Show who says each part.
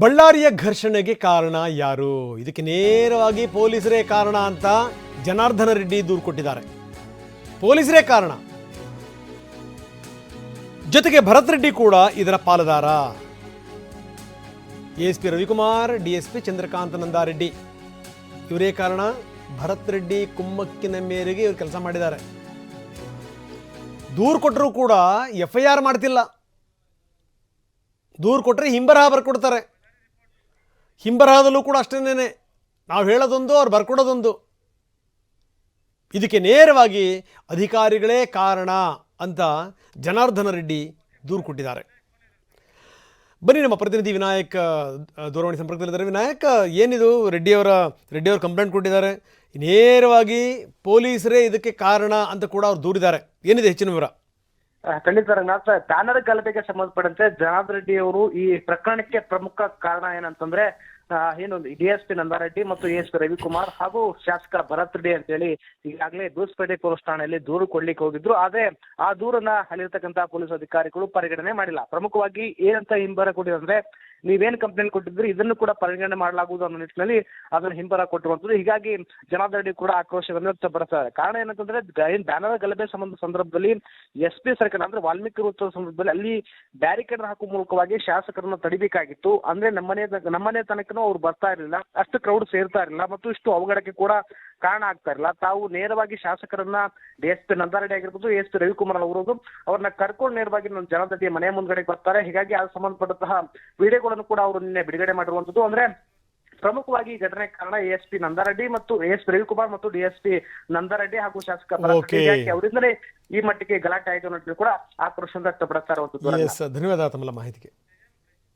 Speaker 1: ಬಳ್ಳಾರಿಯ ಘರ್ಷಣೆಗೆ ಕಾರಣ ಯಾರು? ಇದಕ್ಕೆ ನೇರವಾಗಿ ಪೊಲೀಸರೇ ಕಾರಣ ಅಂತ ಜನಾರ್ದನ ರೆಡ್ಡಿ ದೂರು ಕೊಟ್ಟಿದ್ದಾರೆ. ಪೊಲೀಸರೇ ಕಾರಣ. ಜೊತೆಗೆ ಭರತ್ ರೆಡ್ಡಿ ಕೂಡ ಇದರ ಪಾಲುದಾರ. S P Ravikumar, DSP Chandrakanta Nandareddy. ಇವರೇ ಕಾರಣ, ಭರತ್ ರೆಡ್ಡಿ ಕುಮ್ಮಕ್ಕಿನ ಮೇರೆಗೆ ಇವರು ಕೆಲಸ ಮಾಡಿದ್ದಾರೆ. ದೂರು ಕೊಟ್ಟರೂ ಕೂಡ ಎಫ್ ಐ ಆರ್ ಮಾಡ್ತಿಲ್ಲ. ದೂರು ಕೊಟ್ಟರೆ ಹಿಂಬರಹ ಬರ್ಕೊಡ್ತಾರೆ. ಹಿಂಬರಹದಲ್ಲೂ ಕೂಡ ಅಷ್ಟೇನೇ ನಾವು ಹೇಳೋದೊಂದು, ಅವ್ರು ಬರ್ಕೊಡೋದೊಂದು. ಇದಕ್ಕೆ ನೇರವಾಗಿ ಅಧಿಕಾರಿಗಳೇ ಕಾರಣ ಅಂತ ಜನಾರ್ದನ ರೆಡ್ಡಿ ದೂರು ಕೊಟ್ಟಿದ್ದಾರೆ. ಬನ್ನಿ ನಮ್ಮ ಪ್ರತಿನಿಧಿ ವಿನಾಯಕ್ ದೂರವಾಣಿ ಸಂಪರ್ಕದಲ್ಲಿದ್ದಾರೆ ವಿನಾಯಕ್, ಏನಿದು? ರೆಡ್ಡಿಯವರ ರೆಡ್ಡಿಯವರು ಕಂಪ್ಲೇಂಟ್ ಕೊಟ್ಟಿದ್ದಾರೆ. ನೇರವಾಗಿ ಪೊಲೀಸರೇ ಇದಕ್ಕೆ ಕಾರಣ ಅಂತ ಕೂಡ ಅವ್ರು ದೂರಿದ್ದಾರೆ. ಏನಿದೆ ಹೆಚ್ಚಿನ ವಿವರ?
Speaker 2: ಖಂಡಿತ ರಂಗನಾಥ್ ಬ್ಯಾನರ್ ಗಲಭೆಗೆ ಸಂಬಂಧಪಟ್ಟಂತೆ ಜನಾರ್ದನ್ ರೆಡ್ಡಿ ಅವರು ಈ ಪ್ರಕರಣಕ್ಕೆ ಪ್ರಮುಖ ಕಾರಣ ಏನಂತಂದ್ರೆ ಏನು, ಡಿ ಎಸ್ ಪಿ ನಂದಾರೆಡ್ಡಿ ಮತ್ತು ಎಸ್ ಪಿ ರವಿಕುಮಾರ್ ಹಾಗೂ ಶಾಸಕ ಭರತ್ ರೆಡ್ಡಿ ಅಂತೇಳಿ ಈಗಾಗಲೇ ದೂಸ್ಪೇಟೆ ಪೊಲೀಸ್ ಠಾಣೆಯಲ್ಲಿ ದೂರು ಕೊಡ್ಲಿಕ್ಕೆ ಹೋಗಿದ್ರು. ಆದ್ರೆ ಆ ದೂರನ್ನ ಅಲ್ಲಿರ್ತಕ್ಕಂತಹ ಪೊಲೀಸ್ ಅಧಿಕಾರಿಗಳು ಪರಿಗಣನೆ ಮಾಡಿಲ್ಲ. ಪ್ರಮುಖವಾಗಿ ಏನಂತ ಹಿಂಬರ ಕೊಟ್ಟಿದ್ರೆ ನೀವೇನ್ ಕಂಪ್ಲೇಂಟ್ ಕೊಟ್ಟಿದ್ರಿ, ಇದನ್ನು ಕೂಡ ಪರಿಗಣನೆ ಮಾಡಲಾಗುವುದು ಅನ್ನೋ ನಿಟ್ಟಿನಲ್ಲಿ ಅದನ್ನು ಹಿಂಬರ ಕೊಟ್ಟಿರುವಂತದ್ದು ಹೀಗಾಗಿ ಜನಾದರಡಿ ಕೂಡ ಆಕ್ರೋಶವನ್ನು ವ್ಯಕ್ತಪಡಿಸ್ತಾರೆ ಕಾರಣ ಏನಂತಂದ್ರೆ ಬ್ಯಾನರ್ ಗಲಭೆ ಸಂಬಂಧ ಸಂದರ್ಭದಲ್ಲಿ ಎಸ್ ಪಿ ಸರ್ಕಾರ, ಅಂದ್ರೆ ವಾಲ್ಮೀಕಿ ಉತ್ಸವ ಸಂದರ್ಭದಲ್ಲಿ ಅಲ್ಲಿ ಬ್ಯಾರಿಕೇಡ್ ಹಾಕುವ ಮೂಲಕವಾಗಿ ಶಾಸಕರನ್ನ ತಡಿಬೇಕಾಗಿತ್ತು. ಅಂದ್ರೆ ನಮ್ಮನೆ ನಮ್ಮನೆ ತನಕನೂ ಅವ್ರು ಬರ್ತಾ ಇರಲಿಲ್ಲ. ಅಷ್ಟು ಕ್ರೌಡ್ ಸೇರ್ತಾ ಇರಲಿಲ್ಲ. ಮತ್ತು ಇಷ್ಟು ಅವಘಡಕ್ಕೆ ಕೂಡ ಕಾರಣ ಆಗ್ತಾ ಇರಲ್ಲ. ತಾವು ನೇರವಾಗಿ ಶಾಸಕರನ್ನ ಡಿ ಎಸ್ ಪಿ ನಂದಾರೆಡ್ಡಿ ಆಗಿರ್ಬೋದು ಎಸ್ ಪಿ ರವಿಕುಮಾರ್ ಅವರದು ಅವ್ರನ್ನ ಕರ್ಕೊಂಡು ನೇರವಾಗಿ ನಮ್ಮ ಜನತೆ ಮನೆ ಮುಂದ್ಗಡೆ ಬರ್ತಾರೆ. ಹೀಗಾಗಿ ಅದು ಸಂಬಂಧಪಟ್ಟಂತಹ ವಿಡಿಯೋಗಳನ್ನು ಕೂಡ ಅವರು ನಿನ್ನೆ ಬಿಡುಗಡೆ ಮಾಡಿರುವಂತದ್ದು ಅಂದ್ರೆ ಪ್ರಮುಖವಾಗಿ ಈ ಘಟನೆ ಕಾರಣ ಎಸ್ ಪಿ ನಂದಾರೆಡ್ಡಿ ಮತ್ತು ಎಸ್ ಪಿ ರವಿಕುಮಾರ್ ಮತ್ತು ಡಿ ಎಸ್ ಪಿ ನಂದಾರೆಡ್ಡಿ ಹಾಗೂ ಶಾಸಕ. ಅವರಿಂದಲೇ ಈ ಮಟ್ಟಿಗೆ ಗಲಾಟೆ ಆಯಿತು ಅನ್ನೋದು ಕೂಡ ಆಕ್ರೋಶ ವ್ಯಕ್ತಪಡಿಸ್ತಾ ಇರುವಂತದ್ದು
Speaker 1: ಎಸ್ ಧನ್ಯವಾದ ತಮ್ಮ ಮಾಹಿತಿಗೆ.